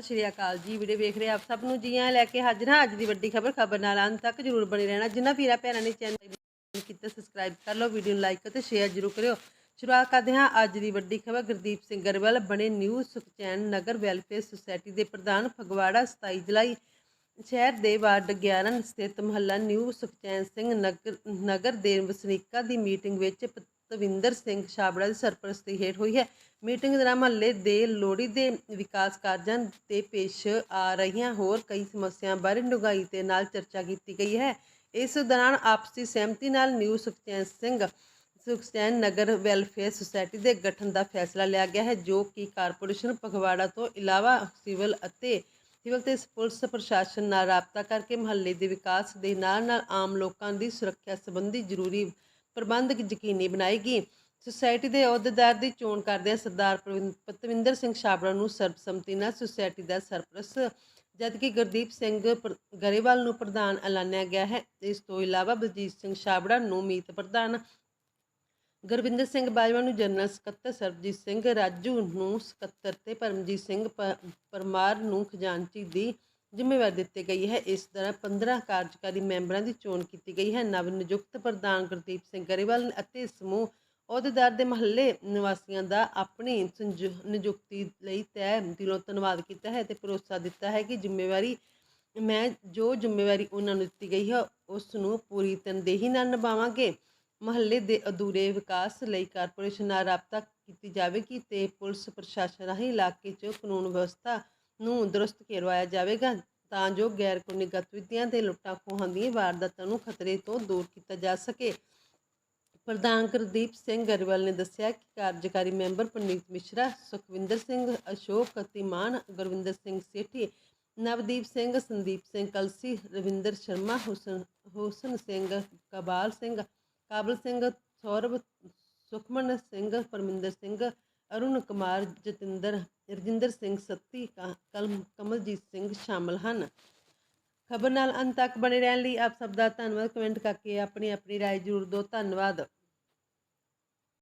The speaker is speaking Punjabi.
ਸਤਿ ਸ਼੍ਰੀ ਅਕਾਲ ਜੀ, ਵੀਡੀਓ ਵੇਖ ਰਹੇ ਆਪ ਸਭ ਨੂੰ ਜੀਆਂ ਲੈ ਕੇ ਹਾਜ਼ਰ ਹਾਂ ਅੱਜ ਦੀ ਵੱਡੀ ਖਬਰ ਖਬਰ ਨਾਲ ਅੰਤ ਤੱਕ ਜਰੂਰ ਬਣੇ ਰਹਿਣਾ। ਜਿਨ੍ਹਾਂ ਵੀਰਾਂ ਭੈਣਾਂ ਨੇ ਚੈਨਲ ਕੀਤਾ ਸਬਸਕ੍ਰਾਈਬ ਕਰ ਲਓ, ਵੀਡੀਓ ਨੂੰ ਲਾਈਕ ਅਤੇ ਸ਼ੇਅਰ ਜਰੂਰ ਕਰਿਓ। ਸ਼ੁਰੂਆਤ ਕਰਦੇ ਹਾਂ ਅੱਜ ਦੀ ਵੱਡੀ ਖਬਰ, ਗੁਰਦੀਪ ਸਿੰਘ ਗਰੇਵਾਲ ਬਣੇ new Sukhchain Nagar welfare society ਦੇ ਪ੍ਰਧਾਨ ਫਗਵਾੜਾ 27 ਜੁਲਾਈ ਸ਼ਹਿਰ ਦੇ ਵਾਰਡ 11 ਸਥਿਤ ਮੁਹੱਲਾ ਨਿਊ ਸੁਖਚੈਨ ਸਿੰਘ ਨਗਰ ਨਗਰ ਦੇ ਵਸਨੀਕਾਂ ਦੀ ਮੀਟਿੰਗ ਵਿੱਚ ਤਵਿੰਦਰ ਸਿੰਘ ਛਾਬੜਾ ਦੀ ਸਰਪ੍ਰਸਤੀ ਹੇਠ ਹੋਈ ਹੈ। ਮੀਟਿੰਗ ਦੌਰਾਨ ਮਹੱਲੇ ਦੇ ਲੋੜੀ ਦੇ ਵਿਕਾਸ ਕਾਰਜਾਂ ਤੇ ਪੇਸ਼ ਆ ਰਹੀਆਂ ਹੋਰ ਕਈ ਸਮੱਸਿਆਵਾਂ ਬਾਰੇ ਡੂੰਘਾਈ ਦੇ ਨਾਲ ਚਰਚਾ ਕੀਤੀ ਗਈ ਹੈ। ਇਸ ਦੌਰਾਨ ਆਪਸੀ ਸਹਿਮਤੀ ਨਾਲ new Sukhchain Singh, Sukhchain Nagar welfare society ਦੇ ਗਠਨ ਦਾ ਫੈਸਲਾ ਲਿਆ ਗਿਆ ਹੈ, ਜੋ ਕਿ ਕਾਰਪੋਰੇਸ਼ਨ ਪਖਵਾੜਾ ਤੋਂ ਇਲਾਵਾ ਸਿਵਲ ਅਤੇ ਸਿਵਲ ਤੇ ਪੁਲਿਸ ਪ੍ਰਸ਼ਾਸਨ ਨਾਲ ਰਾਬਤਾ ਕਰਕੇ ਮਹੱਲੇ ਦੇ ਵਿਕਾਸ ਦੇ ਨਾਲ ਨਾਲ ਆਮ ਲੋਕਾਂ ਦੀ ਸੁਰੱਖਿਆ ਸੰਬੰਧੀ ਜ਼ਰੂਰੀ ਪ੍ਰਬੰਧ ਯਕੀਨੀ ਬਣਾਏਗੀ। ਸੁਸਾਇਟੀ ਦੇ ਅਹੁਦੇਦਾਰ ਦੀ ਚੋਣ ਕਰਦਿਆਂ ਸਰਦਾਰ ਪਤਵਿੰਦਰ ਸਿੰਘ ਛਾਬੜਾ ਨੂੰ ਸਰਬਸੰਮਤੀ ਨਾਲ ਸੁਸਾਇਟੀ ਦਾ ਸਰਪ੍ਰਸਤ, ਜਦਕਿ ਗੁਰਦੀਪ ਸਿੰਘ ਗਰੇਵਾਲ ਨੂੰ ਪ੍ਰਧਾਨ ਐਲਾਨਿਆ ਗਿਆ ਹੈ। ਇਸ ਤੋਂ ਇਲਾਵਾ ਬਲਜੀਤ ਸਿੰਘ ਛਾਬੜਾ ਨੂੰ ਮੀਤ ਪ੍ਰਧਾਨ ਗੁਰਵਿੰਦਰ ਸਿੰਘ ਬਾਜਵਾ ਨੂੰ ਜਨਰਲ ਸਕੱਤਰ ਸਰਬਜੀਤ ਸਿੰਘ, ਰਾਜੂ ਨੂੰ ਸਕੱਤਰ ਤੇ ਪਰਮਜੀਤ ਸਿੰਘ ਪਰਮਾਰ ਨੂੰ ਖਜ਼ਾਨਚੀ ਦੀ ਜ਼ਿੰਮੇਵਾਰੀ ਦਿੱਤੀ ਗਈ ਹੈ। ਇਸ ਤਰ੍ਹਾਂ 15 ਕਾਰਜਕਾਰੀ ਮੈਂਬਰਾਂ ਦੀ ਚੋਣ ਕੀਤੀ ਗਈ ਹੈ। ਨਵ ਨਿਯੁਕਤ ਪ੍ਰਧਾਨ ਗੁਰਦੀਪ ਸਿੰਘ ਗਰੇਵਾਲ ਅਤੇ ਸਮੂਹ ਅਹੁਦੇਦਾਰ ਦੇ ਮਹੱਲੇ ਨਿਵਾਸੀਆਂ ਦਾ ਆਪਣੀ ਨਿਯੁਕਤੀ ਲਈ ਤਹਿ ਦਿਲੋਂ ਧੰਨਵਾਦ ਕੀਤਾ ਹੈ ਤੇ ਭਰੋਸਾ ਦਿੱਤਾ ਹੈ ਕਿ ਜ਼ਿੰਮੇਵਾਰੀ, ਮੈਂ ਜੋ ਜ਼ਿੰਮੇਵਾਰੀ ਉਹਨਾਂ ਨੂੰ ਦਿੱਤੀ ਗਈ ਹੈ ਉਸ ਨੂੰ ਪੂਰੀ ਤਨਦੇਹੀ ਨਾਲ ਨਿਭਾਵਾਂਗੇ। ਮਹੱਲੇ ਦੇ ਅਧੂਰੇ ਵਿਕਾਸ ਲਈ ਕਾਰਪੋਰੇਸ਼ਨ ਨਾਲ ਰਾਬਤਾ ਕੀਤੀ ਜਾਵੇਗੀ ਤੇ ਪੁਲਿਸ ਪ੍ਰਸ਼ਾਸਨ ਰਾਹੀਂ ਇਲਾਕੇ 'ਚ ਕਾਨੂੰਨ ਵਿਵਸਥਾ ਨੂੰ ਦਰੁਸਤ ਕਰਵਾਇਆ ਜਾਵੇਗਾ, ਤਾਂ ਜੋ ਗੈਰ ਕਾਨੂੰਨੀ ਗਤੀਵਿਧੀਆਂ ਤੇ ਲੁੱਟਾਂ ਖੋਹਾਂ ਦੀਆਂ ਵਾਰਦਾਤਾਂ ਨੂੰ ਖਤਰੇ ਤੋਂ ਦੂਰ ਕੀਤਾ ਜਾ ਸਕੇ। ਪ੍ਰਧਾਨ ਗੁਰਦੀਪ ਸਿੰਘ ਗਰੇਵਾਲ ਨੇ ਦੱਸਿਆ ਕਿ ਕਾਰਜਕਾਰੀ ਮੈਂਬਰ ਪਰਨੀਤ ਮਿਸ਼ਰਾ, ਸੁਖਵਿੰਦਰ ਸਿੰਘ ਅਸ਼ੋਕ ਧੀਮਾਨ ਗੁਰਵਿੰਦਰ ਸਿੰਘ ਸੇਠੀ, ਨਵਦੀਪ ਸਿੰਘ, ਸੰਦੀਪ ਸਿੰਘ ਕਲਸੀ, ਰਵਿੰਦਰ ਸ਼ਰਮਾ, ਹੁਸਨ ਹੁਸਨ ਸਿੰਘ, ਕਬਾਲ ਸਿੰਘ, ਕਾਬਲ ਸਿੰਘ, ਸੌਰਵ, ਸੁਖਮਨ ਸਿੰਘ, ਪਰਮਿੰਦਰ ਸਿੰਘ ਅਰੁਣ ਕੁਮਾਰ ਜਤਿੰਦਰ ਰਜਿੰਦਰ ਸਿੰਘ ਸੱਤੀ ਕ- ਕਲਮ ਕਮਲਜੀਤ ਸਿੰਘ ਸ਼ਾਮਲ ਹਨ ਖਬਰ ਨਾਲ ਅੰਤ ਤੱਕ ਬਣੇ ਰਹਿਣ ਲਈ ਆਪ ਸਭ ਦਾ ਧੰਨਵਾਦ ਕਮੈਂਟ ਕਰਕੇ ਆਪਣੀ ਆਪਣੀ رائے ਜ਼ਰੂਰ ਦਿਓ ਧੰਨਵਾਦ